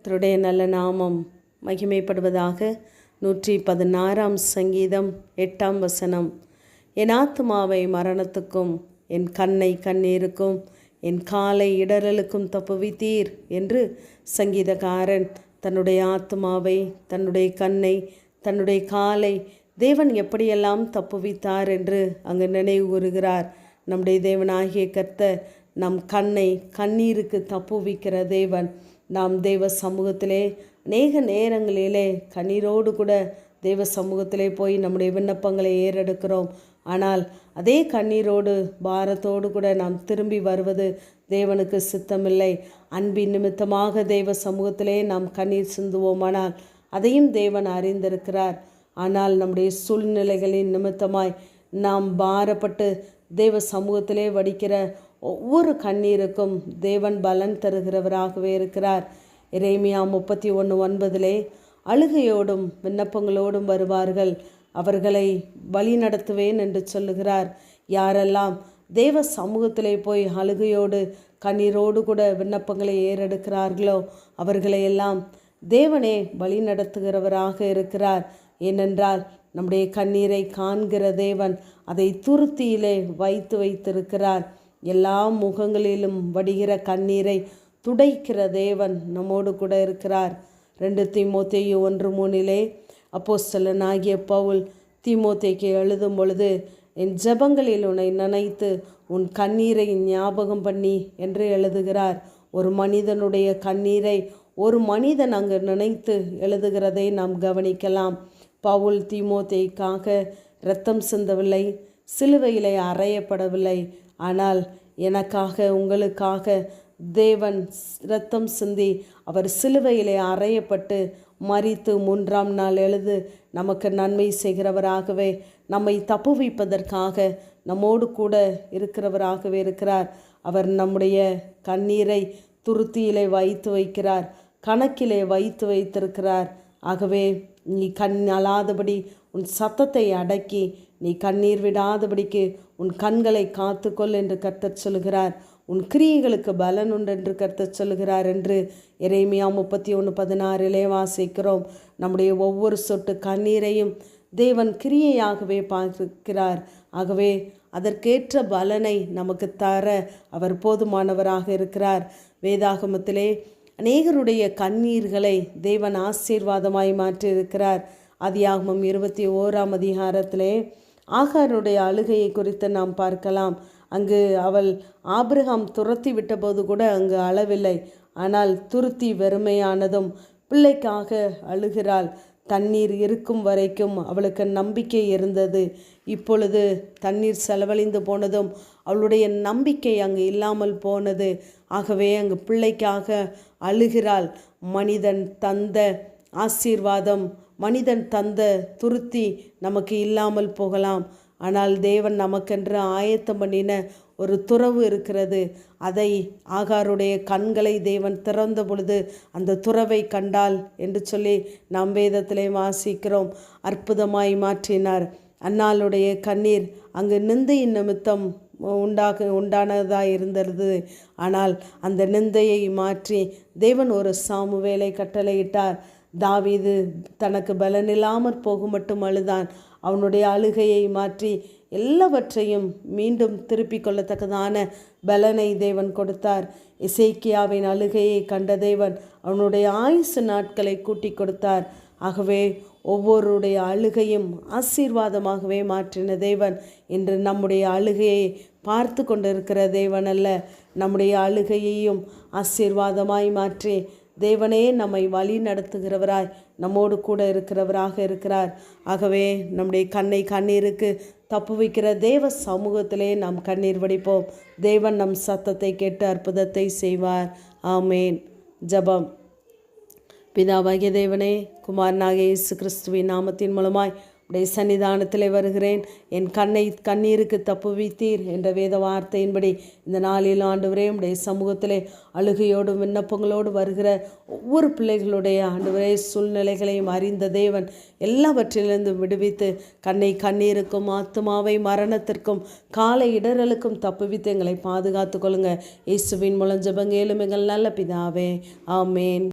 கத்தருடைய நல்ல நாமம் மகிமைப்படுவதாக நூற்றி பதினாறாம் சங்கீதம் எட்டாம் வசனம். என் ஆத்மாவை மரணத்துக்கும் என் கண்ணை கண்ணீருக்கும் என் காலை இடரலுக்கும் தப்புவித்தீர் என்று சங்கீதக்காரன் தன்னுடைய ஆத்மாவை தன்னுடைய கண்ணை தன்னுடைய காலை தேவன் எப்படியெல்லாம் தப்புவித்தார் என்று அங்கு நினைவு கூறுகிறார். நம்முடைய தேவனாகிய கர்த்த நம் கண்ணை கண்ணீருக்கு தப்புவிக்கிற தேவன். நாம் தெய்வ சமூகத்திலே அநேக நேரங்களிலே கண்ணீரோடு கூட தெய்வ சமூகத்திலே போய் நம்முடைய விண்ணப்பங்களை ஏறெடுக்கிறோம். ஆனால் அதே கண்ணீரோடு பாரத்தோடு கூட நாம் திரும்பி வருவது தேவனுக்கு சித்தமில்லை. அன்பின் நிமித்தமாக தெய்வ சமூகத்திலே நாம் கண்ணீர் சிந்துவோமானால் அதையும் தேவன் அறிந்திருக்கிறார். ஆனால் நம்முடைய சூழ்நிலைகளின் நிமித்தமாய் நாம் பாரப்பட்டு தெய்வ சமூகத்திலே வடிக்கிற ஒவ்வொரு கண்ணீருக்கும் தேவன் பலன் தருகிறவராகவே இருக்கிறார். இறைமையா முப்பத்தி ஒன்று ஒன்பதிலே அழுகையோடும் விண்ணப்பங்களோடும் வருவார்கள். அவர்களை வழி நடத்துவேன் என்று சொல்லுகிறார். யாரெல்லாம் தேவ சமூகத்திலே போய் அழுகையோடு கண்ணீரோடு கூட விண்ணப்பங்களை ஏறெடுக்கிறார்களோ அவர்களையெல்லாம் தேவனே வழி நடத்துகிறவராக இருக்கிறார். ஏனென்றால் நம்முடைய கண்ணீரை காண்கிற தேவன் அதை துருத்தியிலே வைத்து வைத்திருக்கிறார். எல்லா முகங்களிலும் வடிகிற கண்ணீரை துடைக்கிற தேவன் நம்மோடு கூட இருக்கிறார். ரெண்டு தீமோத்தேயு ஒன்று மூணிலே அப்போஸ்தலனாகிய பவுல் திமுத்தைக்கு எழுதும் பொழுது என் ஜபங்களில் உன்னை நினைத்து உன் கண்ணீரை ஞாபகம் பண்ணி என்று எழுதுகிறார். ஒரு மனிதனுடைய கண்ணீரை ஒரு மனிதன் அங்கு நினைத்து எழுதுகிறதை நாம் கவனிக்கலாம். பவுல் தீமோத்தேக்காக இரத்தம் சிந்தவில்லை. சிலுவையிலே அறையப்படவில்லை. ஆனால் எனக்காக உங்களுக்காக தேவன் இரத்தம் சிந்தி அவர் சிலுவையிலே அறையப்பட்டு மறித்து மூன்றாம் நாள் எழுது நமக்கு நன்மை செய்கிறவராகவே நம்மை தப்புவிப்பதற்காக நம்மோடு கூட இருக்கிறவராகவே இருக்கிறார். அவர் நம்முடைய கண்ணீரை துருத்தியிலே வைத்து வைக்கிறார் கணக்கிலே வைத்து வைத்திருக்கிறார். ஆகவே நீ கண் அழாதபடி உன் சத்தத்தை அடக்கி நீ கண்ணீர் விடாதபடிக்கு உன் கண்களை காத்துக்கொள் என்று கர்த்தர் சொல்கிறார் உன் கிரியைகளுக்கு பலன் உண்டு என்று கர்த்தர் சொல்கிறார் என்று இறைமையா முப்பத்தி ஒன்று பதினாறிலே வாசிக்கிறோம். நம்முடைய ஒவ்வொரு சொட்டு கண்ணீரையும் தேவன் கிரியையாகவே பார்க்கிறார். ஆகவே அதற்கேற்ற பலனை நமக்கு தர அவர் போதுமானவராக இருக்கிறார். வேதாகமத்திலே அநேகருடைய கண்ணீர்களை தேவன் ஆசீர்வாதமாய் மாற்றியிருக்கிறார். அதியாகமம் இருபத்தி ஓராம் அதிகாரத்திலே ஆகாருடைய அழுகையை குறித்து நாம் பார்க்கலாம். அங்கு அவள் ஆபிரகாம் துரத்தி விட்டபோது கூட அங்கு அளவில்லை. ஆனால் துருத்தி வெறுமையானதும் பிள்ளைக்காக அழுகிறாள். தண்ணீர் இருக்கும் வரைக்கும் அவளுக்கு நம்பிக்கை இருந்தது. இப்பொழுது தண்ணீர் செலவழிந்து போனதும் அவளுடைய நம்பிக்கை அங்கு இல்லாமல் போனது. ஆகவே அங்கு பிள்ளைக்காக அழுகிறாள் மனிதன் தந்த ஆசீர்வாதம் மனிதன் தந்த துருத்தி நமக்கு இல்லாமல் போகலாம். ஆனால் தேவன் நமக்கென்று ஆயத்தம் பண்ணின ஒரு துறவு இருக்கிறது. அதை ஆகாருடைய கண்களை தேவன் திறந்த பொழுது அந்த துறவை கண்டால் என்று சொல்லி நாம் வேதத்திலே வாசிக்கிறோம். அற்புதமாய் மாற்றினார். அன்னாளுடைய கண்ணீர் அங்கு நிந்தையின் நிமித்தம் உண்டாக உண்டானதாக இருந்தது. ஆனால் அந்த நிந்தையை மாற்றி தேவன் ஒரு சாமுவேலை கட்டளையிட்டார். தாவிது தனக்கு பலனில்லாமற் போகும் மட்டும் அழுதான். அவனுடைய அழுகையை மாற்றி எல்லாவற்றையும் மீண்டும் திருப்பிக் கொள்ளத்தக்கதான பலனை தேவன் கொடுத்தார். இசைக்கியாவின் அழுகையை கண்ட தேவன் அவனுடைய ஆயுசு நாட்களை கூட்டி கொடுத்தார். ஆகவே ஒவ்வொருடைய அழுகையும் ஆசீர்வாதமாகவே மாற்றின தேவன் இன்று நம்முடைய அழுகையை பார்த்து கொண்டிருக்கிற தேவன் அல்ல. நம்முடைய அழுகையையும் ஆசீர்வாதமாய் மாற்றி தேவனே நம்மை வழி நடத்துகிறவராய் நம்மோடு கூட இருக்கிறவராக இருக்கிறார். ஆகவே நம்முடைய கண்ணை கண்ணீருக்கு தப்பு வைக்கிற தேவ சமூகத்திலே நாம் கண்ணீர் வடிப்போம். தேவன் நம் சத்தத்தை கேட்டு அற்புதத்தை செய்வார். ஆமேன். ஜபம். பிதாவாகிய தேவனே குமாரனாக இயேசு கிறிஸ்துவின் நாமத்தின் மூலமாய் உடைய சன்னிதானத்தில் வருகிறேன். என் கண்ணை கண்ணீருக்கு தப்புவித்தீர் என்ற வேத வார்த்தையின்படி இந்த நாளில் ஆண்டவரே உடைய சமூகத்திலே அழுகையோடும் விண்ணப்பங்களோடு வருகிற ஒவ்வொரு பிள்ளைகளுடைய ஆண்டவரே சூழ்நிலைகளையும் அறிந்த தேவன் எல்லாவற்றிலிருந்து விடுவித்து கண்ணை கண்ணீருக்கும் ஆத்மாவை மரணத்திற்கும் காலை இடரலுக்கும் தப்புவித்து எங்களை பாதுகாத்து கொள்ளுங்க. இயேசுவின் மூலம் ஜபங்கேலும் எங்கள் நல்ல பிதாவே. ஆமேன்.